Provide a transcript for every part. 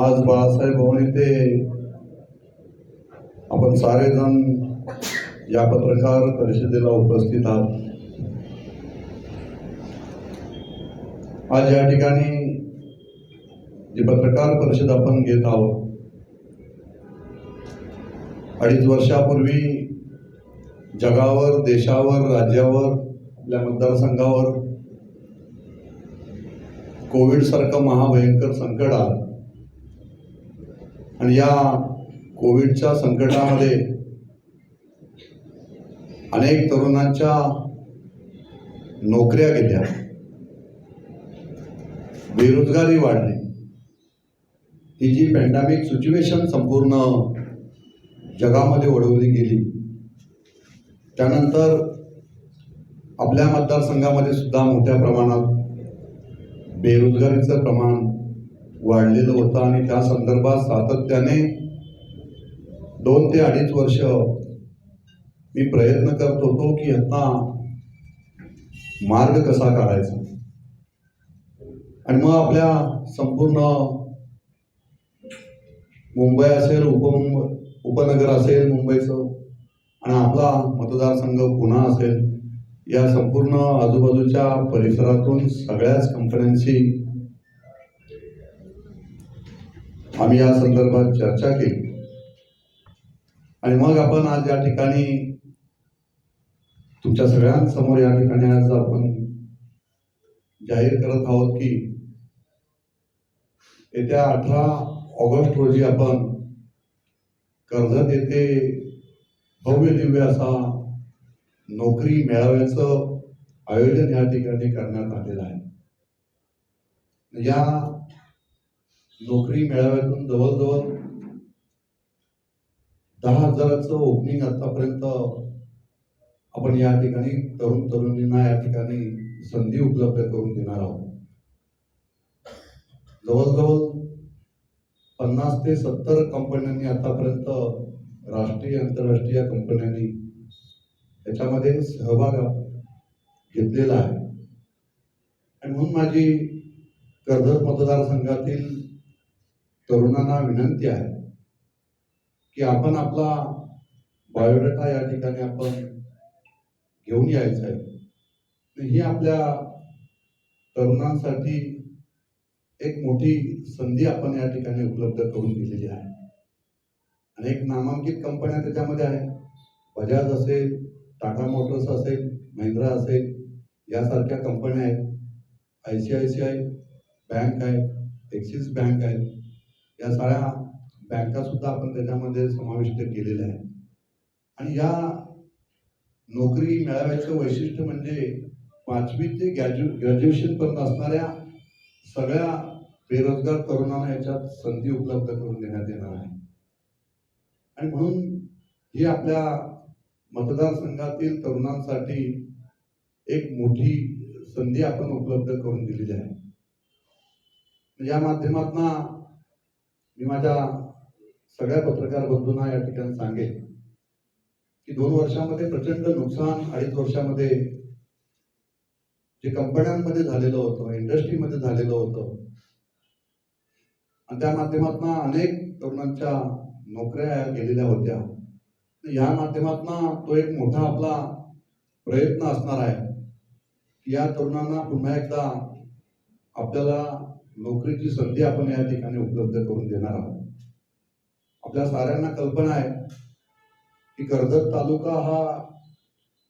आज बाळासाहेब भवन येथे आपण सारेजण या पत्रकार परिषदेला उपस्थित आहोत. आज या ठिकाणी जी पत्रकार परिषद आपण घेत आहोत अडीच वर्षापूर्वी जगावर देशावर राज्यावर आपल्या मतदारसंघावर कोविड सारखं महाभयंकर संकट आलं. आणि या कोविडच्या संकटामध्ये अनेक तरुणांच्या नोकऱ्या गेल्या. बेरोजगारी वाढली. ही जी पॅन्डामिक सिच्युएशन संपूर्ण जगामध्ये ओढवली गेली त्यानंतर आपल्या मतदारसंघामध्ये सुद्धा मोठ्या प्रमाणात बेरोजगारीचं प्रमाण वाढलेलं होतं आणि त्या संदर्भात सातत्याने दोन ते अडीच वर्ष मी प्रयत्न करत होतो की आता मार्ग कसा काढायचा. आणि मग आपल्या संपूर्ण मुंबई असेल उपमुंबई उपनगर असेल मुंबईचं आणि आपला मतदारसंघ पुन्हा असेल या संपूर्ण आजूबाजूच्या परिसरातून सगळ्याच कंपन्यांशी आम्ही या संदर्भात चर्चा केली. आणि मग आपण आज या ठिकाणी तुमच्या सगळ्यांसमोर या ठिकाणी आज आपण जाहीर करत आहोत की येत्या अठरा ऑगस्ट रोजी आपण कर्जत येथे भव्य दिव्य असा नोकरी मेळाव्याचं आयोजन या ठिकाणी करण्यात आलेलं आहे. या नोकरी मेळाव्यातून जवळजवळ दहा हजाराचं ओपनिंग आतापर्यंत आपण या ठिकाणी तरुण तरुणींना या ठिकाणी संधी उपलब्ध करून देणार आहोत. जवळजवळ पन्नास ते सत्तर कंपन्यांनी आतापर्यंत राष्ट्रीय आंतरराष्ट्रीय कंपन्यांनी याच्यामध्ये सहभाग घेतलेला आहे. आणि म्हणून माझी कर्जत मतदारसंघातील तरुणांना विनंती आहे की आपण आपला बायोडेटा या ठिकाणी आपण घेऊन यायचं आहे. ही आपल्या तरुणांसाठी एक मोठी संधी आपण या ठिकाणी उपलब्ध करून दिलेली आहे. अनेक नामांकित कंपन्या त्याच्यामध्ये आहेत बजाज असेल टाटा मोटर्स असेल महिंद्रा असेल यासारख्या कंपन्या आहेत. I C I C I bank आहे ॲक्सिस बँक आहे. या सगळ्या बँका सुद्धा आपण त्याच्यामध्ये समाविष्ट केलेल्या आहेत. आणि या नोकरी मेळाव्याचं वैशिष्ट्य म्हणजे पाचवी ते ग्रॅज्यु ग्रॅज्युएशनपर्यंत असणाऱ्या सगळ्या बेरोजगार तरुणांना याच्यात संधी उपलब्ध करून देण्यात येणार आहे. आणि म्हणून ही आपल्या मतदारसंघातील तरुणांसाठी एक मोठी संधी आपण उपलब्ध करून दिलेली आहे. या माध्यमातून मी माझ्या सगळ्या पत्रकार बंधूंना या ठिकाणी सांगेन की दोन वर्षामध्ये प्रचंड नुकसान अडीच वर्षामध्ये जे कंपन्यांमध्ये झालेलं होतं इंडस्ट्रीमध्ये झालेलं होतं आणि त्या माध्यमातून अनेक तरुणांच्या नोकऱ्या गेलेल्या होत्या. या माध्यमातून तो एक मोठा आपला प्रयत्न असणार आहे की या तरुणांना पुन्हा एकदा आपल्याला नोकरीची संधी आपण या ठिकाणी उपलब्ध करून देणार आहोत. आपल्या साऱ्यांना कल्पना आहे की कर्जत तालुका हा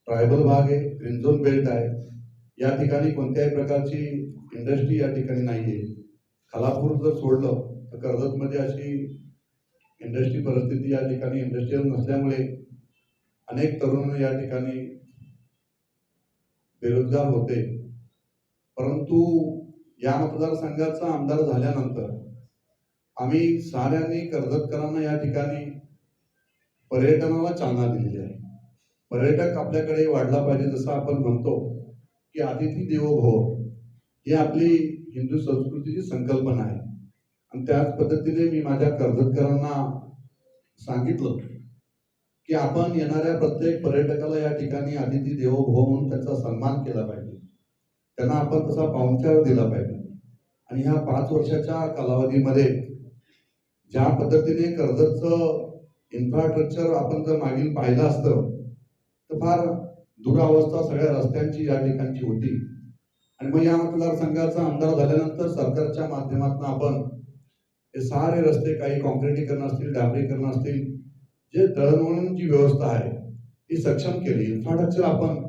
ट्रायबल भाग आहे ग्रीन झोन बेल्ट आहे. या ठिकाणी कोणत्याही प्रकारची इंडस्ट्री या ठिकाणी नाही आहे खालापूर जर सोडलं तर कर्जतमध्ये अशी इंडस्ट्री परिस्थिती या ठिकाणी इंडस्ट्रीयल नसल्यामुळे अनेक तरुण या ठिकाणी बेरोजगार होते. परंतु या मतदारसंघाचा आमदार झाल्यानंतर आम्ही साऱ्यांनी कर्जतकरांना या ठिकाणी पर्यटनाला चालना दिलेली आहे. पर्यटक आपल्याकडे वाढला पाहिजे जसं आपण म्हणतो की अतिथी देवो भव ही आपली हिंदू संस्कृतीची संकल्पना आहे. आणि त्याच पद्धतीने मी माझ्या कर्जतकरांना सांगितलं की आपण येणाऱ्या प्रत्येक पर्यटकाला या ठिकाणी अतिथी देवो भव म्हणून त्याचा सन्मान केला पाहिजे. त्यांना आपण तसा पाहुणचार दिला पाहिजे. आणि ह्या पाच वर्षाच्या कालावधीमध्ये ज्या पद्धतीने कर्जतचं इन्फ्रास्ट्रक्चर आपण जर मागील पाहिलं असतं तर फार दुरावस्था सगळ्या रस्त्यांची या ठिकाणची होती. आणि मग या मतदारसंघाचा आमदार झाल्यानंतर सरकारच्या माध्यमातून आपण हे सारे रस्ते काही कॉन्क्रिटीकरण असतील डांबरीकरण असतील जे दळणवळणची व्यवस्था आहे ती सक्षम केली. इन्फ्रास्ट्रक्चर आपण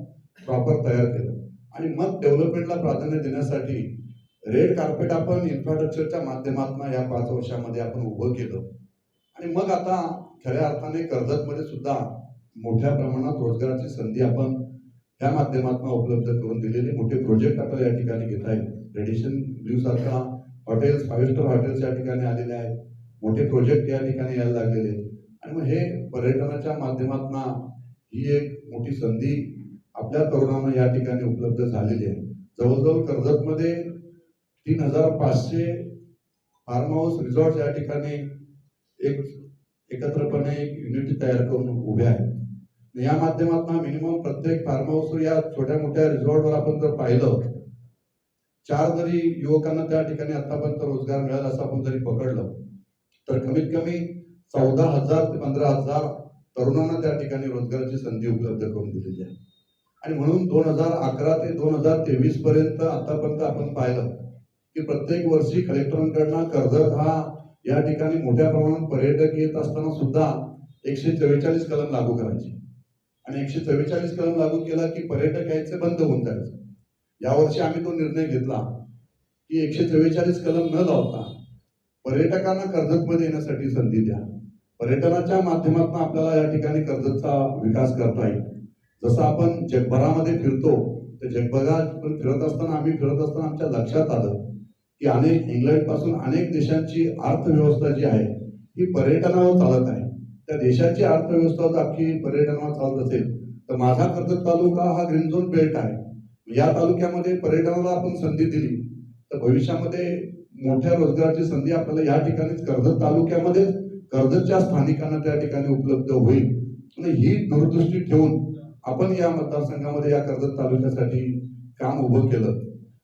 प्रॉपर तयार केलं. आणि मग डेव्हलपमेंटला प्राधान्य देण्यासाठी रेड कार्पेट आपण इन्फ्रास्ट्रक्चरच्या माध्यमातून या पाच वर्षामध्ये आपण उभं केलं. आणि मग आता खऱ्या अर्थाने कर्जतमध्ये सुद्धा मोठ्या प्रमाणात रोजगाराची संधी आपण ह्या माध्यमातून उपलब्ध करून दिलेले मोठे प्रोजेक्ट आता या ठिकाणी घेत आहेत. रेडिशन ब्ल्यू सारखा हॉटेल्स फाईव्ह स्टार हॉटेल्स या ठिकाणी आलेले आहेत. मोठे प्रोजेक्ट या ठिकाणी यायला लागलेले आहेत. आणि मग हे पर्यटनाच्या माध्यमातून ही एक मोठी संधी आपल्या तरुणांना या ठिकाणी उपलब्ध झालेली आहे. जवळजवळ कर्जतमध्ये तीन हजार पाचशे फार्म हाऊस रिसॉर्ट या ठिकाणी एक एकत्रपणे एक युनिटी तयार करून उभे आहेत. या माध्यमातून मिनिमम प्रत्येक फार्म हाऊस या छोट्या मोठ्या रिसॉर्टवर आपण जर पाहिलं चार जरी युवकांना त्या ठिकाणी आतापर्यंत रोजगार मिळाला असं आपण जरी पकडलं तर कमीत कमी चौदा हजार ते पंधरा हजार तरुणांना त्या ठिकाणी रोजगाराची संधी उपलब्ध करून दिलेली आहे. आणि म्हणून दोन हजार अकरा ते दोन हजार तेवीस पर्यंत आतापर्यंत आपण पाहिलं की प्रत्येक वर्षी कलेक्टरांकडनं कर्जत हा या ठिकाणी मोठ्या प्रमाणात पर्यटक येत असताना सुद्धा एकशे चव्वेचाळीस कलम लागू करायची. आणि एकशे चव्वेचाळीस कलम लागू केला की पर्यटक यायचे बंद होऊन जायचं. यावर्षी आम्ही तो निर्णय घेतला की एकशे चव्वेचाळीस कलम न लावता पर्यटकांना कर्जतमध्ये येण्यासाठी संधी द्या. पर्यटनाच्या माध्यमातून आपल्याला या ठिकाणी कर्जतचा विकास करता येईल. जसं आपण जगभरामध्ये फिरतो तर जगभरात फिरत असताना आम्ही फिरत असताना आमच्या लक्षात आलं की अनेक इंग्लंडपासून अनेक देशांची अर्थव्यवस्था जी आहे ही पर्यटनावर चालत आहे. त्या देशाची अर्थव्यवस्था जर अख्खी पर्यटनावर चालत असेल तर माझा कर्जत तालुका हा ग्रीन झोन बेल्ट आहे. या तालुक्यामध्ये पर्यटनाला आपण संधी दिली तर भविष्यामध्ये मोठ्या रोजगाराची संधी आपल्याला या ठिकाणीच कर्जत तालुक्यामध्येच कर्जतच्या स्थानिकांना त्या ठिकाणी उपलब्ध होईल. आणि ही दूरदृष्टी ठेवून आपण या मतदारसंघामध्ये या कर्जत तालुक्यासाठी काम उभं केलं.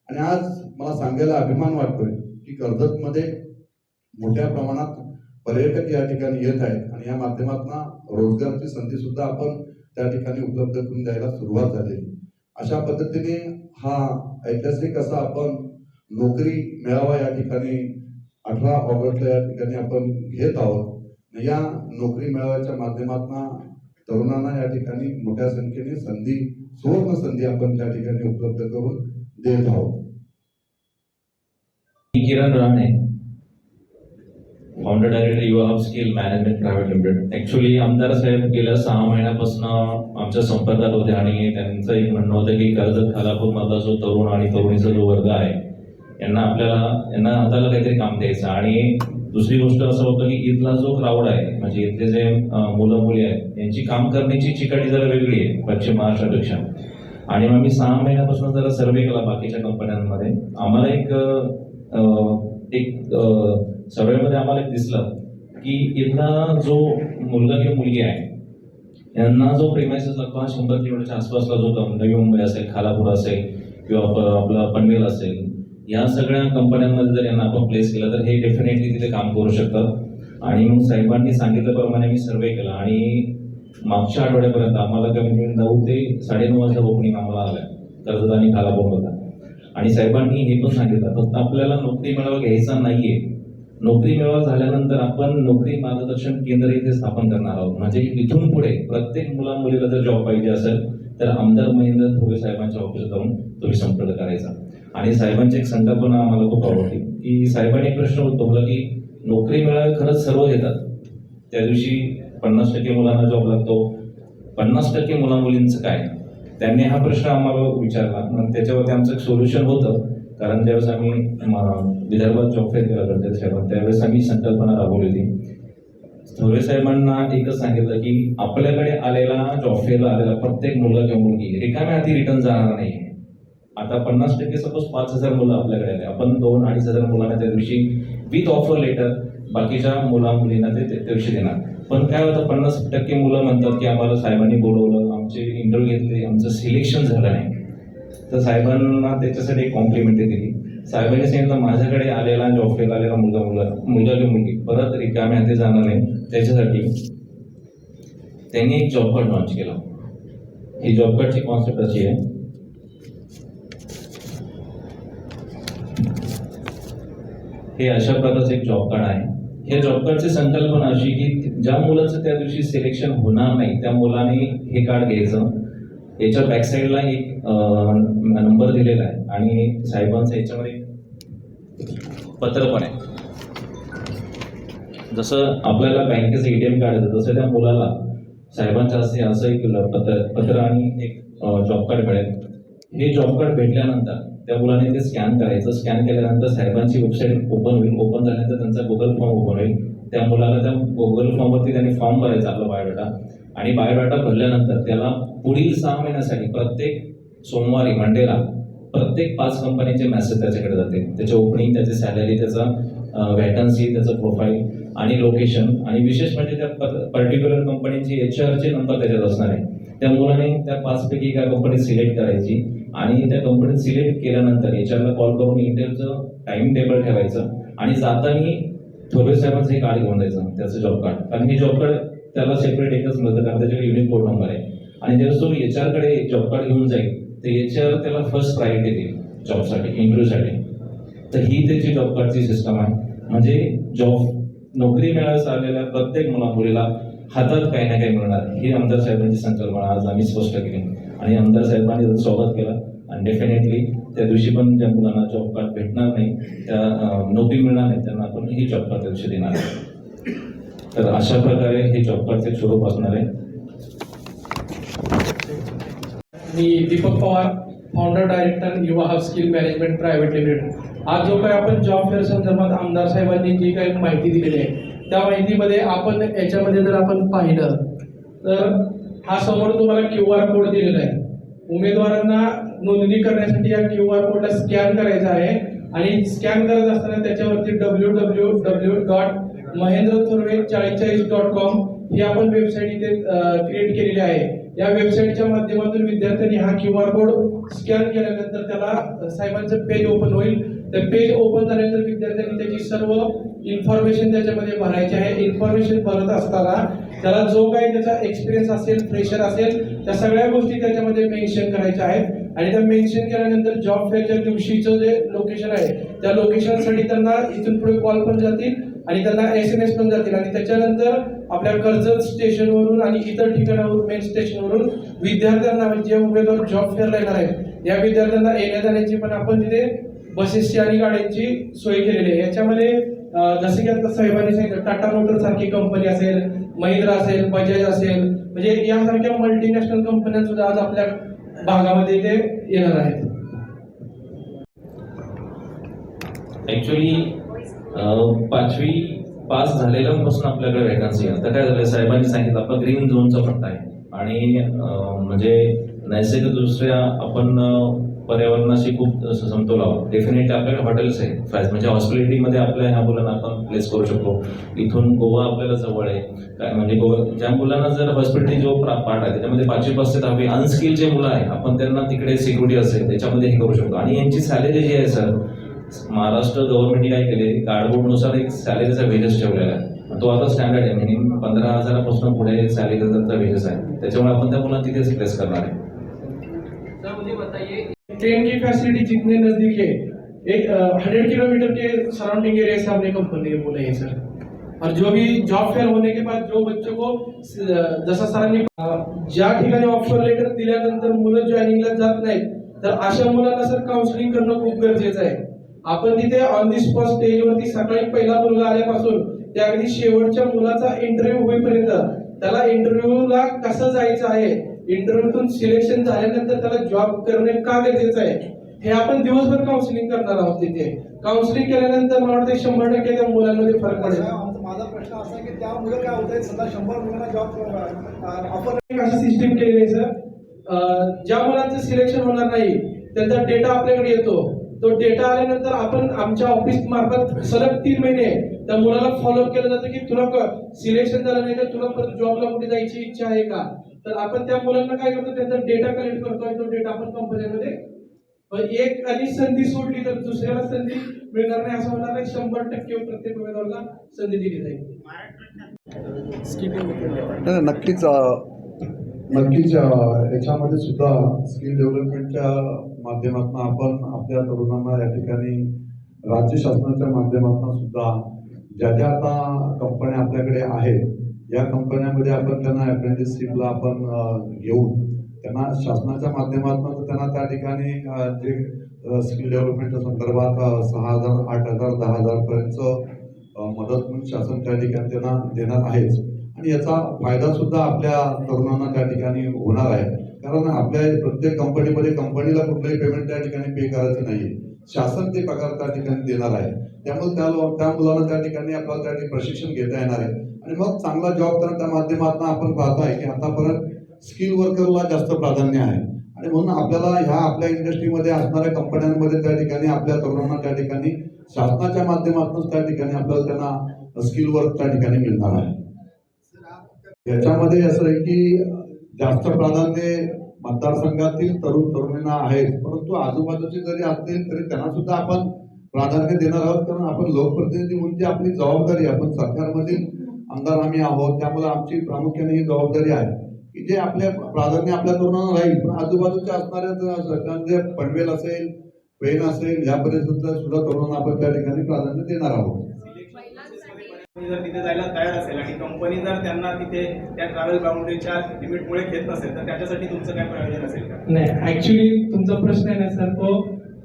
आणि आज मला सांगायला अभिमान वाटतोय की कर्जतमध्ये मोठ्या प्रमाणात पर्यटक या ठिकाणी येत आहेत आणि या माध्यमातून रोजगारची संधी सुद्धा आपण त्या ठिकाणी उपलब्ध करून द्यायला सुरुवात झालेली अशा पद्धतीने हा ऐतिहासिक असा आपण नोकरी मेळावा या ठिकाणी अठरा ऑगस्टला या ठिकाणी आपण घेत आहोत. या नोकरी मेळाव्याच्या माध्यमातून तरुणांना या ठिकाणी मोठ्या संख्येने संधी सुवर्ण संधी आपण त्या ठिकाणी उपलब्ध करून देत आहोत. Kiran Rane founder director Yuva hub skill management private limited actually आमदार साहेब गेल्या सहा महिन्यापासून आमच्या संपर्कात होते आणि त्यांचं एक म्हणणं होतं की कर्जत खालापूरमधला जो तरुण आणि तरुणीचा जो वर्ग आहे यांना आपल्याला यांना हाताला काहीतरी काम द्यायचं आणि दुसरी गोष्ट असं होतं की इथला जो क्राऊड आहे म्हणजे इथले जे मुलं मुली आहेत यांची काम करण्याची चिकाटी जरा वेगळी आहे पश्चिम महाराष्ट्रापेक्षा. आणि मग मी सहा महिन्यापासून जरा सर्वे केला बाकीच्या कंपन्यांमध्ये आम्हाला एक एक सर्वेमध्ये आम्हाला एक दिसलं की इथला जो मुलगा किंवा मुलगी आहे यांना जो प्रेमायसेस लागतो हा शंभर किलोमीटरच्या आसपासला जो नवी मुंबई असेल खालापूर असेल किंवा आपलं आपला पनवेल असेल या सगळ्या कंपन्यांमध्ये जर यांना आपण प्लेस केलं तर हे डेफिनेटली तिथे काम करू शकतात आणि मग साहेबांनी सांगितल्याप्रमाणे मी सर्वे केला. आणि मागच्या आठवड्यापर्यंत आम्हाला कमी नऊ ते साडेनऊ वाजता ओपनिंग आम्हाला आल्या. कर्जत आणि होता. आणि साहेबांनी हे पण सांगितलं. फक्त आपल्याला नोकरी मेळावा घ्यायचा नाहीये. नोकरी मेळावा झाल्यानंतर आपण नोकरी मार्गदर्शन केंद्र इथे स्थापन करणार आहोत. म्हणजे इथून पुढे प्रत्येक मुला मुलीला जर जॉब पाहिजे असेल तर आमदार महेंद्र धुळे साहेबांच्या ऑफिसात जाऊन तुम्ही संपर्क करायचा. आणि साहेबांची एक संकल्पना आम्हाला खूप आवडली. की साहेबांनी एक प्रश्न उद्भवला की नोकरी मिळावे खरंच सर्व घेतात. त्या दिवशी पन्नास टक्के मुलांना जॉब लागतो. पन्नास टक्के मुला मुलींचं काय? त्यांनी हा प्रश्न आम्हाला विचारला. मग त्याच्यावरती आमचं एक सोल्युशन होतं. कारण ज्यावेळेस आम्ही विदर्भात जॉब फेअर केला होता साहेबांना त्यावेळेस आम्ही संकल्पना राबवली होती थोरे साहेबांना एकच सांगितलं की आपल्याकडे आलेला जॉब फेअरला आलेला प्रत्येक मुलगा किंवा मुलगी रिकाम्या आधी रिटर्न जाणार नाही. आता पन्नास टक्के सपोज पाच हजार मुलं आपल्याकडे आले. आपण दोन अडीच हजार मुलांना त्या दिवशी विथ ऑफर लेटर बाकीच्या मुला मुलींना ते त्या दिवशी देणार. पण काय होतं पन्नास टक्के मुलं म्हणतात की आम्हाला साहेबांनी बोलवलं आमचे इंटरव्ह्यू घेतले आमचं सिलेक्शन झालं नाही. तर साहेबांना त्याच्यासाठी एक कॉम्प्लिमेंटरी दिली. साहेबांनी सांगितलं माझ्याकडे आलेला जॉबफेल आलेला मुलगा मुलगा मुलगा किंवा मुलगी परत रिकाम्या हाती जाणार नाही. त्याच्यासाठी त्यांनी एक जॉब कार्ड लॉन्च केला. ही जॉब कार्डची कॉन्सेप्ट अशी आहे हे अशा प्रकारचं एक जॉब कार्ड आहे. हे जॉब कार्डची संकल्पना अशी की ज्या मुलाचं त्या दिवशी सिलेक्शन होणार नाही त्या मुलाने हे कार्ड घ्यायचं. याच्या बॅकसाईडला एक नंबर दिलेला आहे आणि साहेबांचं याच्यामध्ये एक पत्र पण आहे. जसं आपल्याला बँकेचं एटीएम कार्ड येतं तसं त्या मुलाला साहेबांच्या हस्ते असं एक पत्र पत्र आणि एक जॉब कार्ड मिळेल. हे जॉब कार्ड भेटल्यानंतर त्या मुलाने ते स्कॅन करायचं. स्कॅन केल्यानंतर साहेबांची वेबसाईट ओपन होईल. ओपन झाल्यानंतर त्यांचा गुगल फॉर्म ओपन होईल. त्या मुलाला त्या गुगल फॉर्मवरती त्यांनी फॉर्म भरायचा आपला बायोडाटा आणि बायोडाटा भरल्यानंतर त्याला पुढील सहा महिन्यासाठी प्रत्येक सोमवारी मंडेला प्रत्येक पाच कंपनीचे मेसेज त्याच्याकडे जाते. त्याचे ओपनिंग त्याची सॅलरी त्याचा व्हॅकन्सी त्याचं प्रोफाईल आणि लोकेशन आणि विशेष म्हणजे त्या पर्टिक्युलर कंपनीची एच आरचे नंबर त्याच्यात असणार आहे. त्या मुलाने त्या पाचपैकी एका कंपनी सिलेक्ट करायची. आणि त्या कंपनीत सिलेक्ट केल्यानंतर एच आरला कॉल करून इंटरव्ह्यूचं टाइम टेबल ठेवायचं आणि जाताना थोरवे साहेबांचं हे कार्ड घेऊन जायचं त्याचं जॉब कार्ड कारण हे जॉब कार्ड त्याला सेपरेट एकच मिळतं कारण त्याच्याकडे युनिक कोड नंबर आहे. आणि जेव्हा तो एच आरकडे जॉब कार्ड घेऊन जाईल तर एच आर त्याला फर्स्ट प्रायोरिटी देईल जॉबसाठी इंटरव्ह्यूसाठी तर ही त्याची जॉब कार्डची सिस्टम आहे. म्हणजे जॉब नोकरी मिळायला आलेल्या प्रत्येक मुला मुलीला हातात काही ना काही मिळणार. ही आमदार साहेबांची संकल्पना आज आम्ही स्पष्ट केली. आणि आमदार साहेबांनी स्वागत केलं आणि डेफिनेटली त्या दिवशी पण ज्या मुलांना जॉब कार्ड भेटणार नाही त्या नोकरी मिळणार नाही त्यांना आपण ही जॉब कार्ड त्या दिवशी देणार आहे तर अशा प्रकारे हे जॉब कार्डचे स्वरूप असणार आहे. मी Deepak Pawar founder director Yuva hub skill management private limited आज जो काही आपण जॉब फेअर संदर्भात आमदार साहेबांनी जी काही माहिती दिलेली आहे त्या माहितीमध्ये आपण याच्यामध्ये जर आपण पाहिलं तर हा समोर तुम्हाला क्यू आर कोड दिलेला आहे. उमेदवारांना नोंदणी करण्यासाठी या क्यू आर कोडला स्कॅन करायचा आहे आणि स्कॅन करत असताना त्याच्यावरती W W W dot Mahendra Thorve चाळीस डॉट कॉम ही आपण वेबसाईट इथे क्रिएट केलेली आहे. या वेबसाईटच्या माध्यमातून विद्यार्थ्यांनी हा क्यू आर कोड स्कॅन केल्यानंतर त्याला साहेबांचं पेज ओपन होईल. ते पेज ओपन झाल्यानंतर विद्यार्थ्यांनी त्याची सर्व इन्फॉर्मेशन त्याच्यामध्ये भरायची आहे. इन्फॉर्मेशन भरत असताना त्याला जो काही त्याचा एक्सपिरियन्स असेल फ्रेशर असेल त्या सगळ्या गोष्टी त्याच्यामध्ये मेन्शन करायच्या आहेत. आणि त्या मेन्शन केल्यानंतर जॉब फेअरच्या दिवशीचं जे लोकेशन आहे त्या लोकेशनसाठी त्यांना इथून पुढे कॉल पण जातील आणि त्यांना एस एम एस पण जातील. आणि त्याच्यानंतर आपल्या कर्जत स्टेशनवरून आणि इतर ठिकाणावरून मेन स्टेशनवरून विद्यार्थ्यांना म्हणजे जे उमेदवार जॉब फेअरला येणार आहेत. या विद्यार्थ्यांना येण्या जाण्याची पण आपण तिथे बसेसची आणि गाड्यांची सोय केलेली आहे. याच्यामध्ये जसे जसं की आता साहेबांनी सांगितलं टाटा मोटर सारखी कंपनी असेल महिंद्रा असेल बजाज असेल म्हणजे यासारख्या मल्टीनॅशनल कंपन्या सुद्धा आज आपल्या भागामध्ये इथे येणार आहेत. ऍक्च्युली पाचवी पास झालेल्यापासून आपल्याकडे व्हॅकन्सी आता काय झालं साहेबांनी सांगितलं आपला ग्रीन झोनचा पट्टा आहे. आणि म्हणजे म्हणजे नैसर्गिकदृष्ट्या आपण पर्यावरणाशी खूप समतोल आहोत. डेफिनेटली आपल्याकडे हॉटेल्स आहे फायस म्हणजे हॉस्पिटॅलिटीमध्ये आपल्या ह्या मुलांना आपण प्लेस करू शकतो. इथून गोवा आपल्याला जवळ आहे. काय म्हणजे गोवा ज्या मुलांना जर हॉस्पिटॅलिटी जो पार्ट आहे त्याच्यामध्ये पाचवी पास ते दहावी अनस्किल जे मुलं आहे आपण त्यांना तिकडे सिक्युरिटी असेल त्याच्यामध्ये हे करू शकतो. आणि यांची सॅलरी जी आहे सर महाराष्ट्र गव्हर्नमेंटने काय केले? कार्डबोर्डनुसार एक सॅलरीचा वेजेस ठेवलेला आहे. तो आता स्टँडर्ड आहे. मिनिमम पंधरा हजारापासून पुढे सॅलरी वेजेस आहे. त्याच्यामुळे आपण त्या मुलांना तिथेच प्लेस करणार आहे. ट्रेन की फैसिलिटी जितने नजदीक है एक हंड्रेड किलोमीटर के सराउंडिंग एरिया से हमने कंपनी ने बोला है सर और जो भी जॉब फेयर होने के बाद जो बच्चों को जसा सरांनी ज्या ठिकाणी ऑफर लेटर दिल्यानंतर मुलं जॉईनिंगला जात नाहीत तर अशा मुलांना सर काउन्सिलिंग करणं खूप गरजेचं आहे. आपण तिथे ऑन दी स्पॉट स्टेजवरती सकाळी पहिला मुलगा आल्यापासून त्या अगदी शेवटच्या मुलाचा इंटरव्ह्यू होईपर्यंत त्याला इंटरव्ह्यूला कसं जायचं आहे इंटरव्ह्यूतून सिलेक्शन झाल्यानंतर त्याला जॉब करणे का गरजेचं आहे? हे आपण दिवसभर काउन्सिलिंग करणार आहोत तिथे. काउन्सिलिंग केल्यानंतर मला वाटतं शंभर टक्के त्या मुलांमध्ये फरक पडेल. माझा प्रश्न असा आहे की त्यामुळे काय होतंय सध्या शंभर मुलांना जॉब ऑफर अशी सिस्टीम केलेली आहे सर ज्या मुलांचं सिलेक्शन होणार नाही त्यांचा डेटा आपल्याकडे येतो. तो डेटा आल्यानंतर आपण आमच्या ऑफिस मार्फत सलग तीन महिने त्या मुलाला फॉलोअप केलं जातं की तुला सिलेक्शन झालं नाही तर तुला परत जॉबला कुठे जायची इच्छा आहे का? तर आपण त्या मुलांना काय करतो त्यांचा डेटा कलेक्ट करतो आणि तो डेटा आपण कंपनीमध्ये पण एक आणि संधी सोडली तर दुसऱ्याला संधी मिळणार नाही असं होणार नाही. शंभर टक्के प्रत्येक उमेदवाराला संधी दिली जाईल. नक्कीच नक्कीच याच्यामध्ये सुद्धा स्किल डेव्हलपमेंटच्या माध्यमातून आपण आपल्या तरुणांना या ठिकाणी राज्य शासनाच्या माध्यमातून सुद्धा ज्या ज्या आता कंपन्या आपल्याकडे आहेत या कंपन्यामध्ये आपण त्यांना अप्रेंटिसशिपला आपण घेऊन त्यांना शासनाच्या माध्यमातून त्यांना त्या ठिकाणी जे स्किल डेव्हलपमेंटच्या संदर्भात सहा हजार आठ हजार दहा हजारपर्यंत मदत म्हणून शासन त्या ठिकाणी त्यांना देणार आहेच. आणि याचा फायदा सुद्धा आपल्या तरुणांना त्या ठिकाणी होणार आहे. कारण आपल्या प्रत्येक कंपनीमध्ये कंपनीला कुठलंही पेमेंट त्या ठिकाणी पे करायचं नाही शासन ते पगार त्या ठिकाणी देणार आहे. त्यामुळे त्या लो- त्या मुलांना त्या ठिकाणी आपल्याला त्या ठिकाणी प्रशिक्षण घेता येणार आहे. आणि मग चांगला जॉब तर त्या माध्यमातून आपण पाहताय की आतापर्यंत स्किल वर्करला जास्त प्राधान्य आहे. आणि म्हणून आपल्याला ह्या आपल्या इंडस्ट्रीमध्ये असणाऱ्या कंपन्यांमध्ये त्या ठिकाणी आपल्या तरुणांना त्या ठिकाणी शासनाच्या माध्यमातून त्या ठिकाणी आपल्याला त्यांना स्किल वर्क त्या ठिकाणी मिळणार आहे. याच्यामध्ये असं आहे की जास्त प्राधान्य मतदारसंघातील तरुण तरुणींना आहेत परंतु आजूबाजूचे जरी असतील तरी त्यांना सुद्धा आपण प्राधान्य देणार आहोत. कारण आपण लोकप्रतिनिधी म्हणजे आपली जबाबदारी आपण सरकारमधील आमदार आम्ही आहोत त्यामुळे आमची प्रामुख्याने ही जबाबदारी आहे. की जे आपल्या प्राधान्य आपल्या तरुणांना राहील पण आजूबाजूच्या असणाऱ्या ज- सरकार जे पनवेल असेल पेन असेल या परिसरातल्या सुद्धा तरुणांना आपण त्या ठिकाणी प्राधान्य देणार आहोत. जर तिथे जायला तयार असेल आणि कंपनी जर त्यांना तिथे त्या ट्रॅव्हल बाउंड्रीच्या लिमिटमुळे घेत नसेल तर त्याच्यासाठी तुमचं काय प्रयोजन असेल का? नाही ऍक्च्युली तुमचा प्रश्न आहे ना सर तो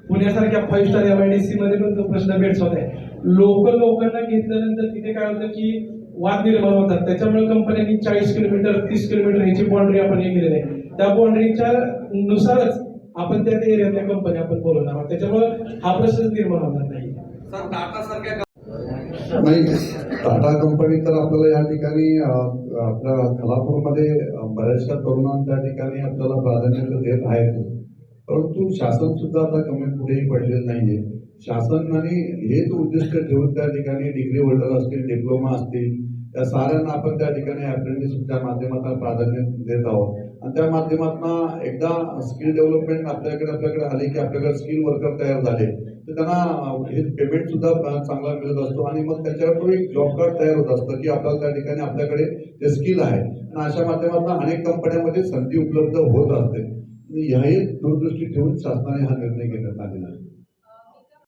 पुण्यासारख्या five star M I D C मध्ये पण तो प्रश्न भेटत आहे. लोकल लोकांना घेतल्यानंतर तिथे काय होतं की वाद निर्माण होतात. त्याच्यामुळे कंपन्यांनी चाळीस किलोमीटर तीस किलोमीटर ह्याची बाउंड्री आपण हे केलेली आहे. त्या बाउंड्रीच्या नुसारच आपण त्या एरियातल्या कंपनी आपण बोलवणार आहोत. त्याच्यामुळे हा प्रश्न निर्माण होणार नाही. नाही टाटा कंपनी तर आपल्याला या ठिकाणी आपल्या खालापूरमध्ये अं, बऱ्याचशा तरुणांना त्या ठिकाणी आपल्याला प्राधान्य देत आहेत. परंतु शासन सुद्धा आता कमी कुठेही पडलेलं नाहीये. शासनाने हेच उद्दिष्ट ठेवून त्या ठिकाणी डिग्री होल्डर असतील डिप्लोमा असतील त्या साऱ्यांना आपण त्या ठिकाणी अप्रेंटिसशिपच्या माध्यमातून प्राधान्य देत आहोत. आणि त्या माध्यमातून एकदा स्किल डेव्हलपमेंट आपल्याकडे आपल्याकडे आले की आपल्याकडे स्किल वर्कर तयार झाले तर त्यांना हे पेमेंट सुद्धा चांगला मिळत असतो आणि मग त्याच्यावर तो एक जॉब कार्ड तयार होत असतं की आपल्याला त्या ठिकाणी आपल्याकडे ते स्किल आहे. आणि अशा माध्यमातून अनेक कंपन्यांमध्ये संधी उपलब्ध होत असते. ह्याही दूरदृष्टी ठेवून शासनाने हा निर्णय घेण्यात आलेला आहे.